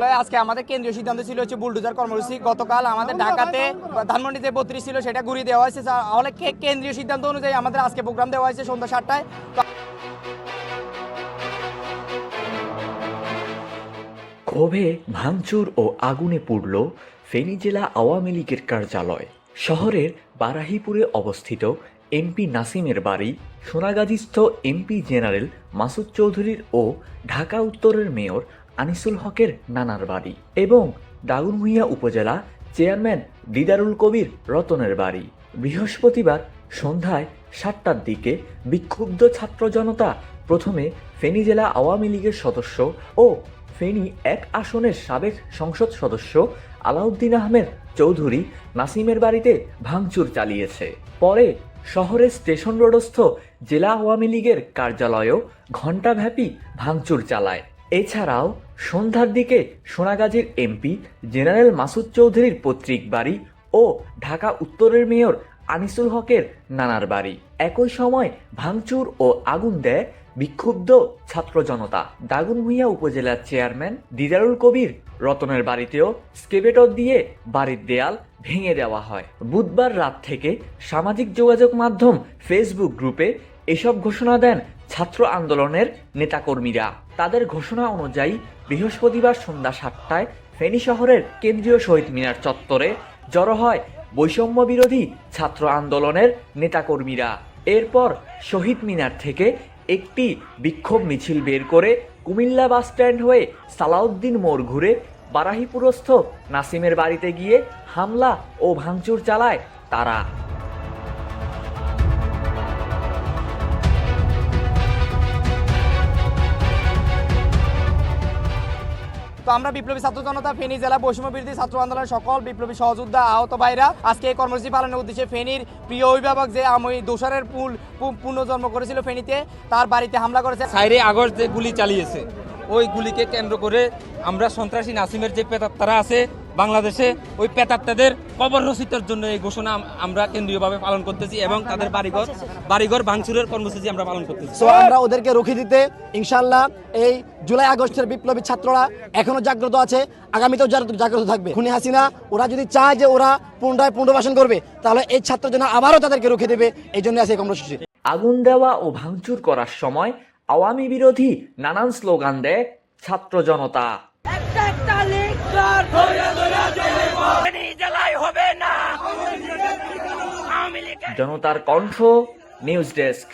আজকে আমাদের কেন্দ্রীয় সিদ্ধান্ত ছিল হচ্ছে বুলডোজার কর্মসূচি। গতকাল আমাদের ঢাকাতে ধানমন্ডিতে বত্রিশ ছিল সেটা ঘুরিয়ে দেওয়া হয়েছে। তাহলে কেন্দ্রীয় সিদ্ধান্ত অনুযায়ী আমাদের আজকে প্রোগ্রাম দেওয়া হয়েছে সন্ধ্যা সাতটায়। ক্ষোভে ভাঙচুর ও আগুনে পুড়ল ফেনী জেলা আওয়ামী লীগের কার্যালয়। শহরের বারাহিপুরে অবস্থিত এমপি নাসিমের বাড়ি সোনাগাজীস্থ এমপি জেনারেল মাসুদ চৌধুরীর ও ঢাকা উত্তরের মেয়র আনিসুল হকের নানার বাড়ি এবং দাগনভূঞা উপজেলা চেয়ারম্যান দিদারুল কবির রতনের বাড়ি। বৃহস্পতিবার সন্ধ্যায় সাতটার দিকে বিক্ষুব্ধ ছাত্র জনতা প্রথমে ফেনী জেলা আওয়ামী লীগের সদস্য ও ফেনী এক আসনের সাবেক সংসদ সদস্য আলাউদ্দিন আহমেদ চৌধুরী নাসিমের বাড়িতে ভাঙচুর চালিয়েছে। পরে শহরের স্টেশন রোডস্থ জেলা আওয়ামী লীগের কার্যালয়েও ঘণ্টাব্যাপী ভাঙচুর চালায়। এছাড়াও সন্ধ্যার দিকে সোনাগাজীর এমপি, জেনারেল মাসুদ চৌধুরীর পৈতৃক বাড়ি ও ঢাকা উত্তরের মেয়র আনিসুল হকের নানার বাড়ি। একই সময় ভাঙচুর ও আগুন দেয় বিক্ষুব্ধ ছাত্র জনতা। দাগনভূঞা উপজেলার চেয়ারম্যান, দিদারুল কবির রতনের বাড়িতেও স্কেবেটর দিয়ে বাড়ির দেয়াল ভেঙে দেওয়া হয়। বুধবার রাত থেকে সামাজিক যোগাযোগ মাধ্যম ফেসবুক গ্রুপে এসব ঘোষণা দেন ছাত্র আন্দোলনের নেতাকর্মীরা। তাদের ঘোষণা অনুযায়ী বৃহস্পতিবার সন্ধ্যা সাতটায় ফেনী শহরের কেন্দ্রীয় শহীদ মিনার চত্বরে জড়ো হয় বৈষম্য বিরোধী ছাত্র আন্দোলনের নেতাকর্মীরা। এরপর শহীদ মিনার থেকে একটি বিক্ষোভ মিছিল বের করে কুমিল্লা বাস স্ট্যান্ড হয়ে সালাউদ্দিন মোড় ঘুরে বারাহিপুরস্থ নাসিমের বাড়িতে গিয়ে হামলা ও ভাঙচুর চালায় তারা। তো আমরা বিপ্লবী ছাত্র জনতা, ফেনী জেলা বৈষম্য বিরোধী ছাত্র আন্দোলনের সকল বিপ্লবী সহযোদ্ধা, আহত ভাইরা, আজকে এই কর্মসূচি পালনের উদ্দেশ্যে ফেনীর প্রিয় অভিভাবক যে আমি দোসরের পুল পুনর্জন্ম করেছিল ফেনীতে, তার বাড়িতে হামলা করেছে। সাইরে আগস্ট যে গুলি চালিয়েছে, ওই গুলিকে কেন্দ্র করে আমরা সন্ত্রাসী নাসিমের যে তারা আছে বাংলাদেশে ওই পেতাত্তাদের কবর রচিতের জন্য এই ঘোষণা আম- আমরা কেন্দ্রীয়ভাবে পালন করতেছি এবং তাদের বাড়িঘর বাড়িঘর ভাঙচুরের কর্মসূচি আমরা পালন করতেছি। সো আমরা ওদেরকে রুখে দিতে ইনশাল্লাহ এই জুলাই আগস্টের বিপ্লবী ছাত্ররা এখনও জাগ্রত আছে আগামীতেও জাগ্রত- জাগ্রত থাকবে। খুনি হাসিনা ওরা যদি চায় যে ওরা পুনরায় পুনর্বাসন করবে তাহলে এই ছাত্র যেন আবারও তাদেরকে রুখে দেবে এই জন্য আছে এই কর্মসূচি। আগুন দেওয়া ও ভাঙচুর করার সময় আওয়ামী বিরোধী নানান স্লোগান দেয় ছাত্র জনতা একটা একটা লিঙ্কর জেলায় হবে না আওয়ামী লীগের জনতার কণ্ঠ নিউজ ডেস্ক।